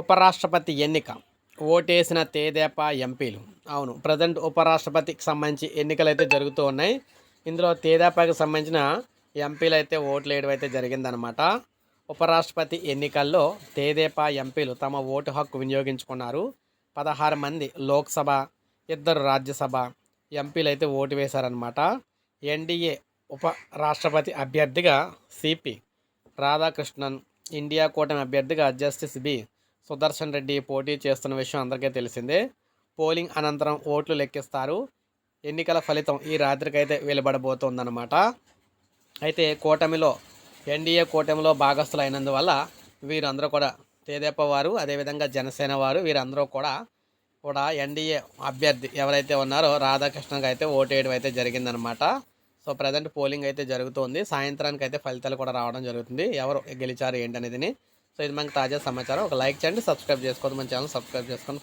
ఉపరాష్ట్రపతి ఎన్నిక. ఓటేసిన తేదేపా ఎంపీలు. అవును ప్రజెంట్ ఉపరాష్ట్రపతికి సంబంధించి ఎన్నికలు అయితే జరుగుతూ ఉన్నాయి. ఇందులో తేదేపాకి సంబంధించిన ఎంపీలు అయితే ఓట్లు వేయడం అయితే జరిగిందనమాట ఉపరాష్ట్రపతి ఎన్నికల్లో తేదేపా ఎంపీలు తమ ఓటు హక్కు వినియోగించుకున్నారు. పదహారు మంది లోక్సభ ఇద్దరు రాజ్యసభ ఎంపీలు అయితే ఓటు వేశారనమాట ఎన్డీఏ ఉప రాష్ట్రపతి అభ్యర్థిగా సిపి రాధాకృష్ణన్ ఇండియా కూటమి అభ్యర్థిగా జస్టిస్ బి సుదర్శన్ రెడ్డి పోటీ చేస్తున్న విషయం అందరికీ తెలిసిందే. పోలింగ్ అనంతరం ఓట్లు లెక్కిస్తారు. ఎన్నికల ఫలితం ఈ రాత్రికైతే వెలువడబోతోందన్నమాట. అయితే కూటమిలో ఎన్డీఏ కూటమిలో భాగస్థులు అయినందువల్ల వీరందరూ కూడా తేదేపా వారు అదేవిధంగా జనసేన వారు వీరందరూ కూడా కూడా ఎన్డీఏ అభ్యర్థి ఎవరైతే ఉన్నారో రాధాకృష్ణకి అయితే ఓటు వేయడం అయితే జరిగిందనమాట సో ప్రజెంట్ పోలింగ్ అయితే జరుగుతుంది. సాయంత్రానికి అయితే ఫలితాలు కూడా రావడం జరుగుతుంది. ఎవరు గెలిచారు ఏంటనేది సో ఇది మనకి తాజా సమాచారం. ఒక లైక్ చేయండి సబ్స్క్రైబ్ చేసుకోండి మన ఛానల్ సబ్స్క్రైబ్ చేసుకొని